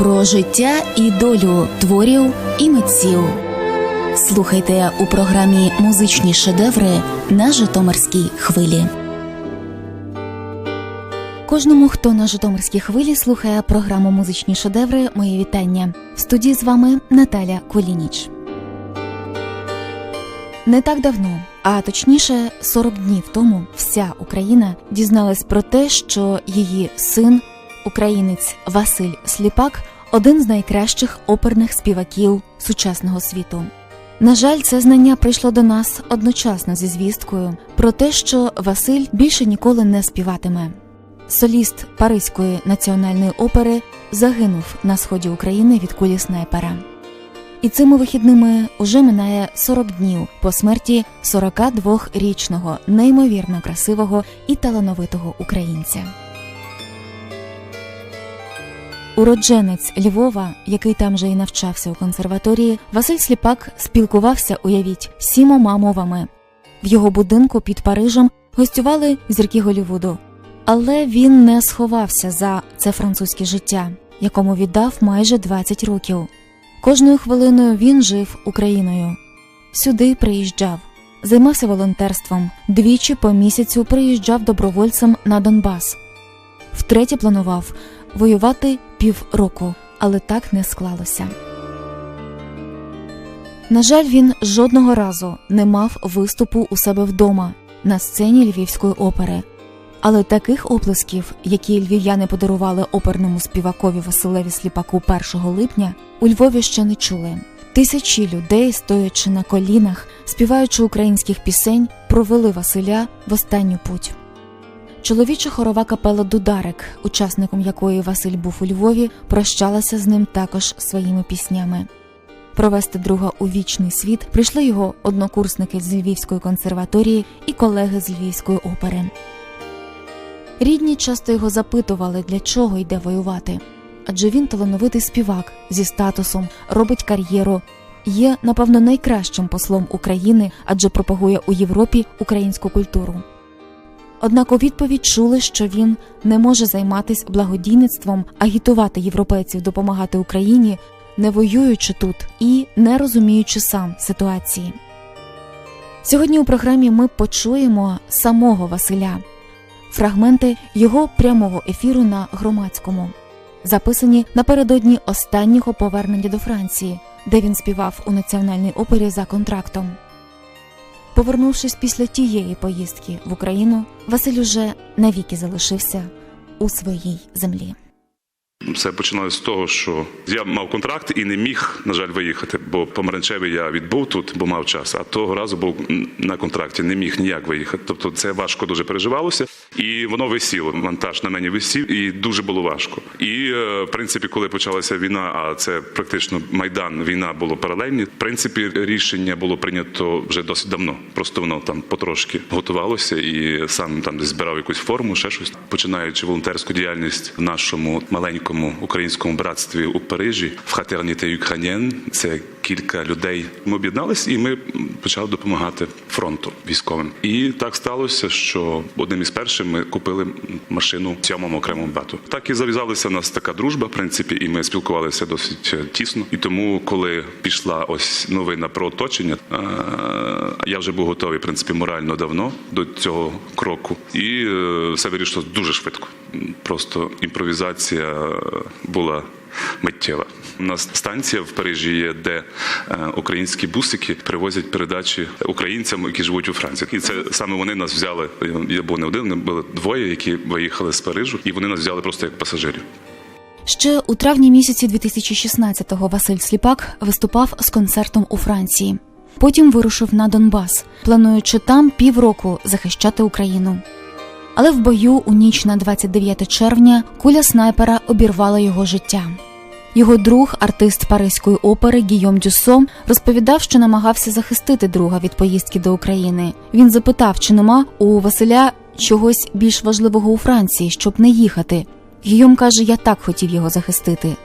про життя і долю творів і митців. Слухайте у програмі Музичні шедеври на Житомирській хвилі. Кожному, хто на Житомирській хвилі слухає програму Музичні шедеври, моє вітання. В студії з вами Наталя Кулініч. Не так давно, а точніше 40 днів тому, вся Україна дізналась про те, що її син, українець Василь Сліпак, один з найкращих оперних співаків сучасного світу. На жаль, це знання прийшло до нас одночасно зі звісткою про те, що Василь більше ніколи не співатиме. Соліст Паризької національної опери загинув на сході України від кулі снайпера. І цими вихідними уже минає 40 днів по смерті 42-річного неймовірно красивого і талановитого українця. Уродженець Львова, який там же і навчався у консерваторії, Василь Сліпак спілкувався, уявіть, сімома мовами. В його будинку під Парижем гостювали зірки Голівуду. Але він не сховався за це французьке життя, якому віддав майже 20 років. Кожною хвилиною він жив Україною. Сюди приїжджав, займався волонтерством, двічі по місяцю приїжджав добровольцем на Донбас. Втретє планував воювати півроку, але так не склалося. На жаль, він жодного разу не мав виступу у себе вдома на сцені Львівської опери. Але таких оплесків, які львів'яни подарували оперному співакові Василеві Сліпаку 1 липня, у Львові ще не чули. Тисячі людей, стоячи на колінах, співаючи українських пісень, провели Василя в останню путь. Чоловіча хорова капела Дударик, учасником якої Василь був у Львові, прощалася з ним також своїми піснями. Провести друга у вічний світ прийшли його однокурсники з Львівської консерваторії і колеги з Львівської опери. Рідні часто його запитували, для чого йде воювати. Адже він талановитий співак зі статусом, робить кар'єру, є, напевно, найкращим послом України, адже пропагує у Європі українську культуру. Однак у відповідь чули, що він не може займатися благодійництвом, агітувати європейців допомагати Україні, не воюючи тут і не розуміючи сам ситуації. Сьогодні у програмі ми почуємо самого Василя фрагменти його прямого ефіру на громадському, записані напередодні останнього повернення до Франції, де він співав у національній опері за контрактом. Повернувшись після тієї поїздки в Україну, Василь уже навіки залишився у своїй землі. Все починалося з того, що я мав контракт і не міг, на жаль, виїхати, бо помаранчевий я відбув тут, бо мав час. А того разу був на контракті, не міг ніяк виїхати. Тобто це важко дуже переживалося, і воно висіло. Монтаж на мені висів, і дуже було важко. І е, в принципі, коли почалася війна, а це практично майдан, війна було паралельні. В принципі, рішення було прийнято вже досить давно. Просто воно там потрошки готувалося і сам там збирав якусь форму, ще щось, починаючи волонтерську діяльність в нашому маленькому українському братстві у Парижі в Хатерніте Юкранєн. Це кілька людей. Ми об'єдналися і ми почали допомагати фронту військовим. І так сталося, що одним із перших ми купили машину сьомому окремому бату. Так і зав'язалася в нас така дружба, в принципі, і ми спілкувалися досить тісно. І тому, коли пішла ось новина про оточення, я вже був готовий в принципі морально давно до цього кроку, і е, все вирішилось дуже швидко. Просто імпровізація була миттєва. У нас станція в Парижі є, де е, українські бусики привозять передачі українцям, які живуть у Франції. І це саме вони нас взяли. Я був не один, не були двоє, які виїхали з Парижу, і вони нас взяли просто як пасажирів. Ще у травні місяці 2016-го Василь Сліпак виступав з концертом у Франції. Потім вирушив на Донбас, плануючи там півроку захищати Україну. Але в бою у ніч на 29 червня куля снайпера обірвала його життя. Його друг, артист Паризької опери Гійом Дюсом, розповідав, що намагався захистити друга від поїздки до України. Він запитав, чи нема у Василя чогось більш важливого у Франції, щоб не їхати. Гійом каже: Я так хотів його захистити.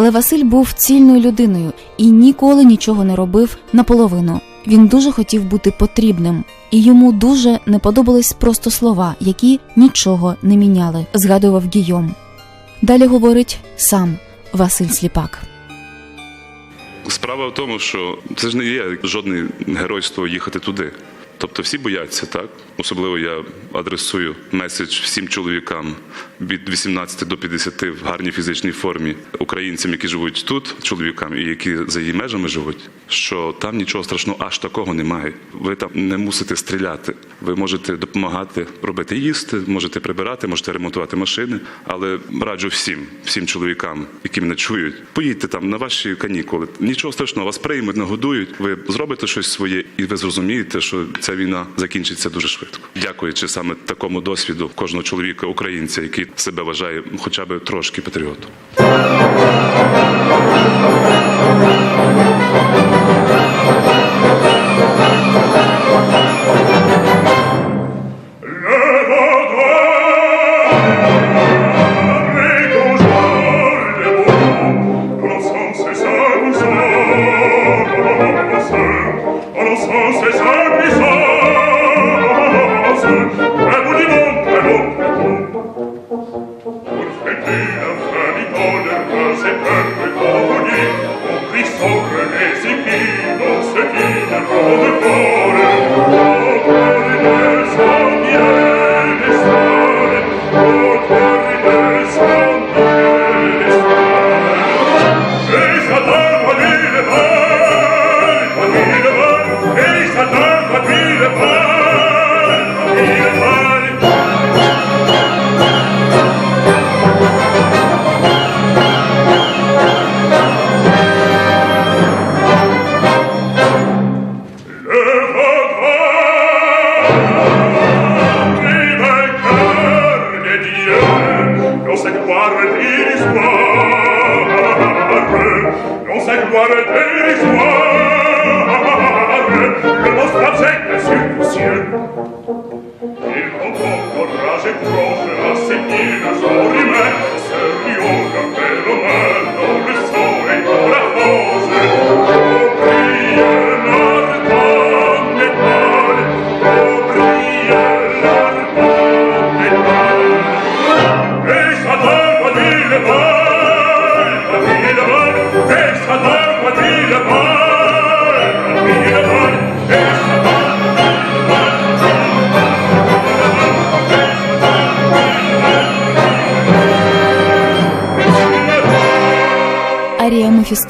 Але Василь був цільною людиною і ніколи нічого не робив наполовину. Він дуже хотів бути потрібним, і йому дуже не подобались просто слова, які нічого не міняли, згадував Гійом. Далі говорить сам Василь Сліпак. Справа в тому, що це ж не є жодне геройство їхати туди. Тобто всі бояться, так? Особливо я адресую меседж всім чоловікам від 18 до 50 в гарній фізичній формі, українцям, які живуть тут, чоловікам, і які за її межами живуть, що там нічого страшного аж такого немає. Ви там не мусите стріляти. Ви можете допомагати робити їсти, можете прибирати, можете ремонтувати машини. Але раджу всім, всім чоловікам, які мене чують, поїдьте там на ваші канікули. Нічого страшного, вас приймуть, нагодують. Ви зробите щось своє, і ви зрозумієте, що ця війна закінчиться дуже швидко. Дякуючи саме такому досвіду кожного чоловіка, українця, який себе вважає хоча б трошки патріотом. Ти на зорі мене.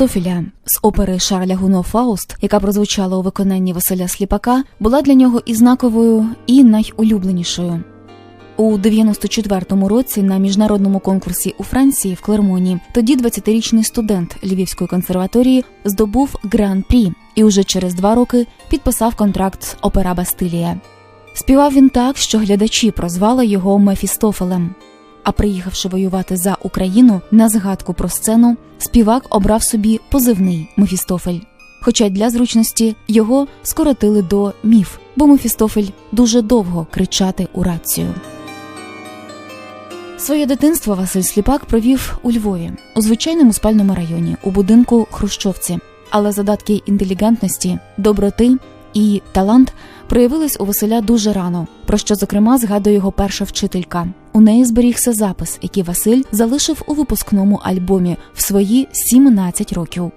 Мефістофіля з опери Шарля Гуно Фауст, яка прозвучала у виконанні Василя Сліпака, була для нього і знаковою, і найулюбленішою. У 94-му році на міжнародному конкурсі у Франції в Клермоні тоді 20-річний студент Львівської консерваторії здобув гран-прі і уже через два роки підписав контракт з опера Бастилія. Співав він так, що глядачі прозвали його Мефістофелем. А приїхавши воювати за Україну на згадку про сцену, співак обрав собі позивний Мефістофель. Хоча для зручності його скоротили до міф, бо Мефістофель дуже довго кричати у рацію. Своє дитинство Василь Сліпак провів у Львові у звичайному спальному районі у будинку Хрущовці. Але задатки інтелігентності, доброти і талант проявились у Василя дуже рано, про що, зокрема, згадує його перша вчителька. У неї зберігся запис, який Василь залишив у випускному альбомі в свої 17 років.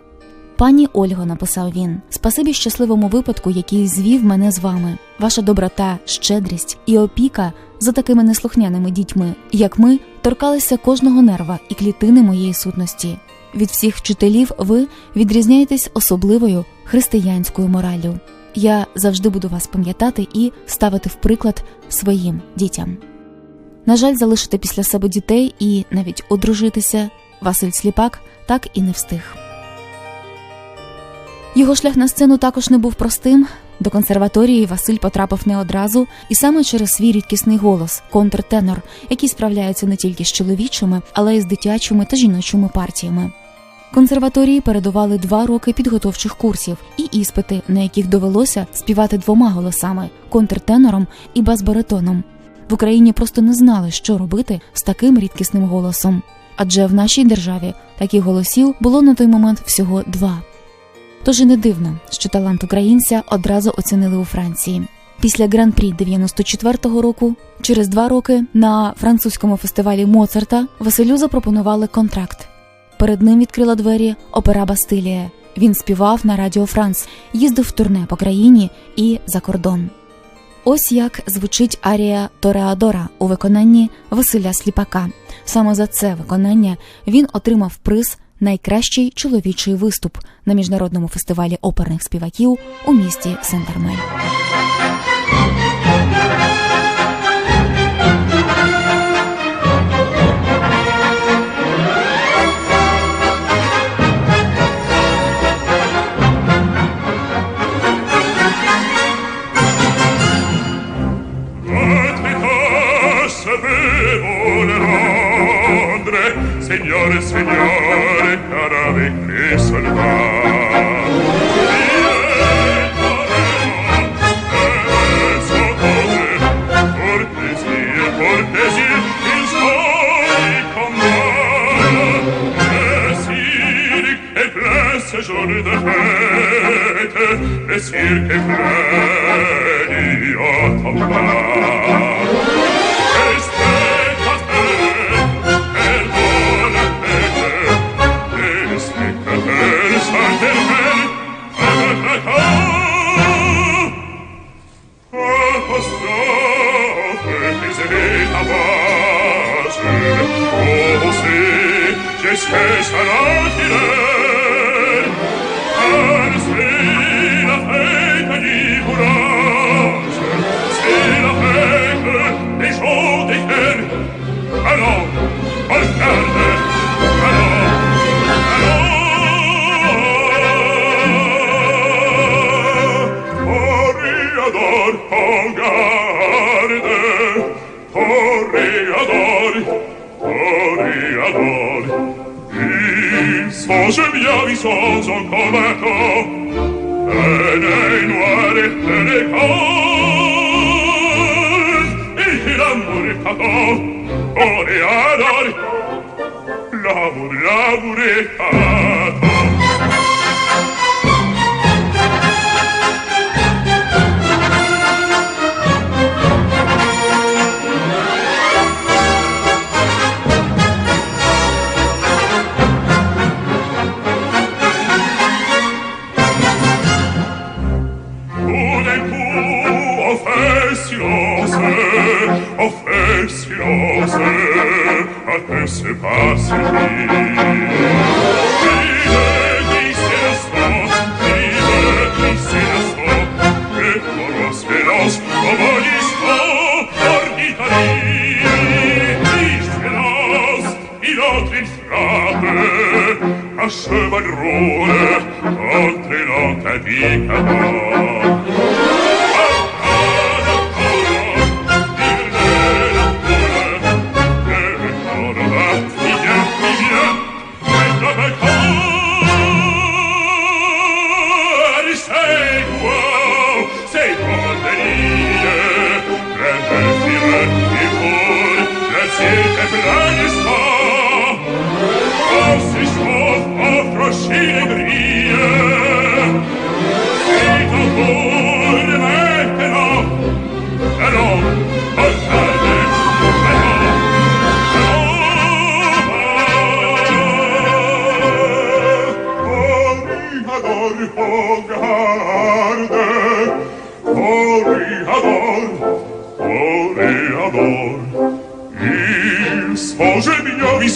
Пані Ольго, написав він, спасибі щасливому випадку, який звів мене з вами. Ваша доброта, щедрість і опіка за такими неслухняними дітьми, як ми, торкалися кожного нерва і клітини моєї сутності. Від всіх вчителів ви відрізняєтесь особливою християнською мораллю. Я завжди буду вас пам'ятати і ставити в приклад своїм дітям. На жаль, залишити після себе дітей і навіть одружитися Василь Сліпак так і не встиг. Його шлях на сцену також не був простим. До консерваторії Василь потрапив не одразу, і саме через свій рідкісний голос контртенор, який справляється не тільки з чоловічими, але й з дитячими та жіночими партіями. Консерваторії передували два роки підготовчих курсів і іспити, на яких довелося співати двома голосами контртенором і бас-баритоном. В Україні просто не знали, що робити з таким рідкісним голосом. Адже в нашій державі таких голосів було на той момент всього два. Тож і не дивно, що талант українця одразу оцінили у Франції. Після гран-прі 94-го року, через два роки, на французькому фестивалі Моцарта Василю запропонували контракт. Перед ним відкрила двері опера Бастилія. Він співав на Радіо Франс, їздив в турне по країні і за кордон. Ось як звучить арія Тореадора у виконанні Василя Сліпака. Саме за це виконання він отримав приз Найкращий чоловічий виступ на міжнародному фестивалі оперних співаків у місті Сент-Армель. Señor. Toreador, oh garde, Toreador, Toreador, il songe mia vi songe un combatto, e nei noire te ne col, e che l'amore fatò, Toreador, l'amore, l'amore fatò,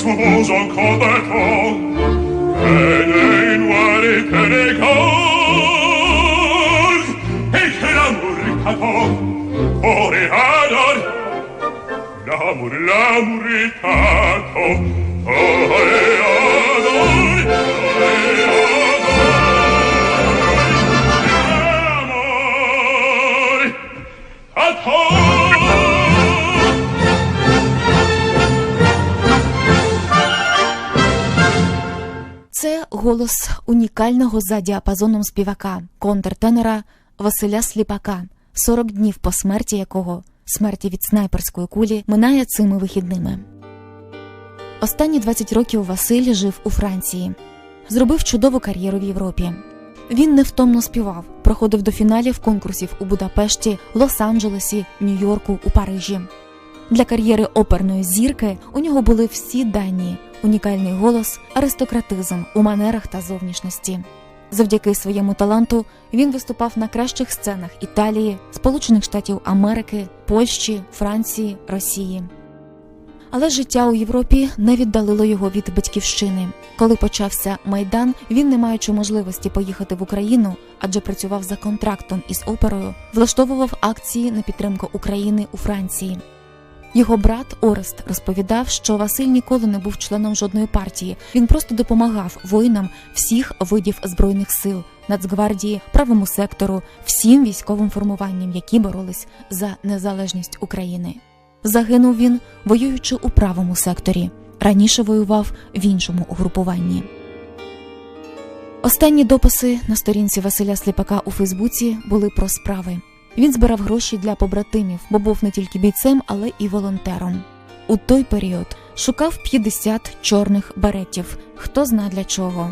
sus ancodato Bene in uare peregor E che l'amor ricatò Ore ador L'amor, l'amor ricatò Ore ador Ore ador At home! Голос унікального за діапазоном співака, контртенора Василя Сліпака, 40 днів по смерті якого смерті від снайперської кулі минає цими вихідними. Останні 20 років Василь жив у Франції, зробив чудову кар'єру в Європі. Він невтомно співав, проходив до фіналів конкурсів у Будапешті, Лос-Анджелесі, Нью-Йорку, у Парижі. Для кар'єри оперної зірки у нього були всі дані унікальний голос, аристократизм у манерах та зовнішності. Завдяки своєму таланту він виступав на кращих сценах Італії, Сполучених Штатів Америки, Польщі, Франції, Росії. Але життя у Європі не віддалило його від батьківщини. Коли почався майдан, він, не маючи можливості поїхати в Україну, адже працював за контрактом із оперою, влаштовував акції на підтримку України у Франції. Його брат Орест розповідав, що Василь ніколи не був членом жодної партії. Він просто допомагав воїнам всіх видів збройних сил, Нацгвардії, правому сектору, всім військовим формуванням, які боролись за незалежність України. Загинув він, воюючи у правому секторі. Раніше воював в іншому угрупуванні. Останні дописи на сторінці Василя Сліпака у Фейсбуці були про справи. Він збирав гроші для побратимів, бо був не тільки бійцем, але і волонтером. У той період шукав 50 чорних беретів, хто зна для чого.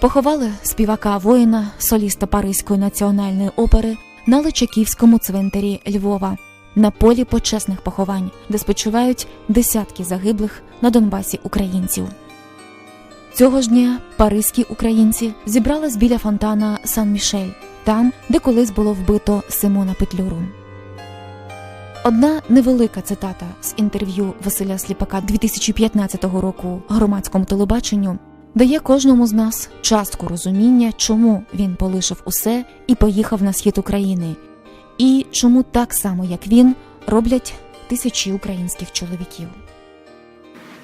Поховали співака воїна, соліста Паризької національної опери на Личаківському цвинтарі Львова, на полі почесних поховань, де спочивають десятки загиблих на Донбасі українців. Цього ж дня паризькі українці зібрались біля фонтана Сан-Мішель, там, де колись було вбито Симона Петлюру. Одна невелика цитата з інтерв'ю Василя Сліпака 2015 року громадському телебаченню дає кожному з нас частку розуміння, чому він полишив усе і поїхав на схід України, і чому так само, як він, роблять тисячі українських чоловіків.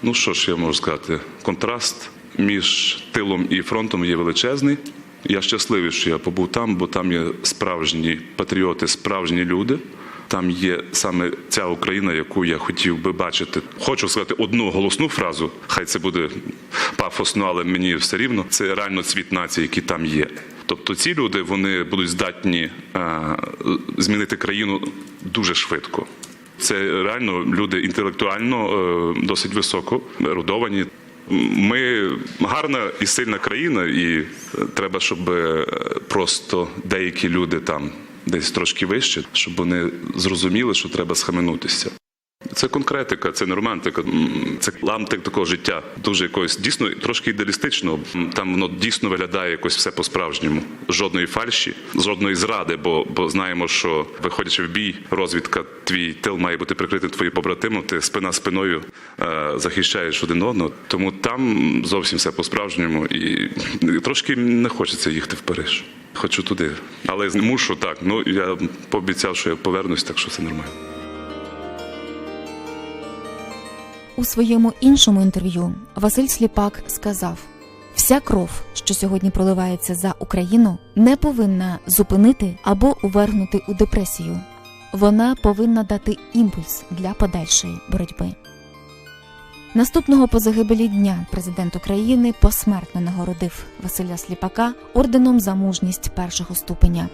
Ну що ж я можу сказати? Контраст між тилом і фронтом є величезний. Я щасливий, що я побув там, бо там є справжні патріоти, справжні люди. Там є саме ця Україна, яку я хотів би бачити. Хочу сказати одну голосну фразу. Хай це буде пафосно, але мені все рівно. Це реально цвіт нації, який там є. Тобто ці люди вони будуть здатні е, змінити країну дуже швидко. Це реально люди інтелектуально е, досить високо ерудовані. Ми гарна і сильна країна, і е, треба, щоб е, просто деякі люди там десь трошки вище, щоб вони зрозуміли, що треба схаменутися. Це конкретика, це не романтика, це ламтик такого життя, дуже якогось дійсно трошки ідеалістичного. Там воно дійсно виглядає якось все по-справжньому. Жодної фальші, жодної зради, бо, бо знаємо, що виходячи в бій, розвідка, твій тил має бути прикритий твоїм побратимом, ти спина спиною е, захищаєш один одного. Тому там зовсім все по-справжньому, і трошки не хочеться їхати в Париж. Хочу туди, але мушу так. Ну я пообіцяв, що я повернусь, так що все нормально. У своєму іншому інтерв'ю Василь Сліпак сказав: вся кров, що сьогодні проливається за Україну, не повинна зупинити або увергнути у депресію. Вона повинна дати імпульс для подальшої боротьби. Наступного по загибелі дня президент України посмертно нагородив Василя Сліпака орденом за мужність першого ступеня.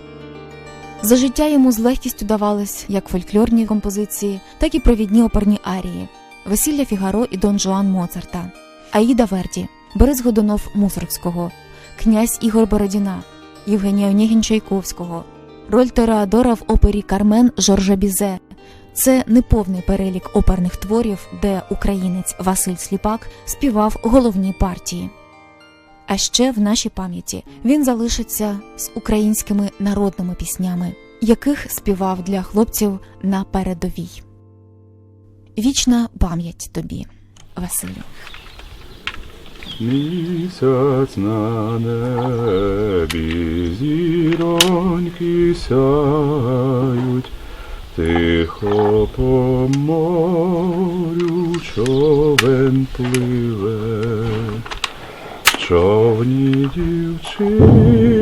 За життя йому з легкістю давались як фольклорні композиції, так і провідні оперні арії. Весілля Фігаро і Дон Жуан Моцарта, Аїда Верді, Борис Годунов Мусоргського, князь Ігор Бородіна, Євгенія Онєгін Чайковського, роль Тореадора в опері Кармен Жоржа Бізе. Це неповний перелік оперних творів, де українець Василь Сліпак співав головні партії. А ще в нашій пам'яті він залишиться з українськими народними піснями, яких співав для хлопців на передовій. Вічна пам'ять тобі, Василю. Місяць на небі, зіроньки сяють, тихо по морю човен пливе, човні дівчина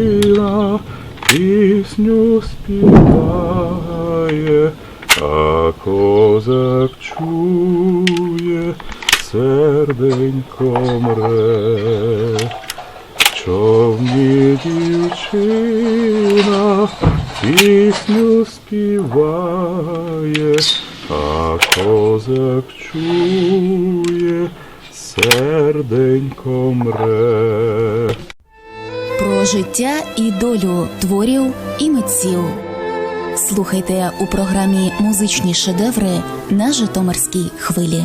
пісню співає, а козак чує, серденько мре. Човні дівчина пісню співає, а козак чує, серденько мре. Про життя і долю творів і митців. Слухайте у програмі Музичні шедеври на Житомирській хвилі.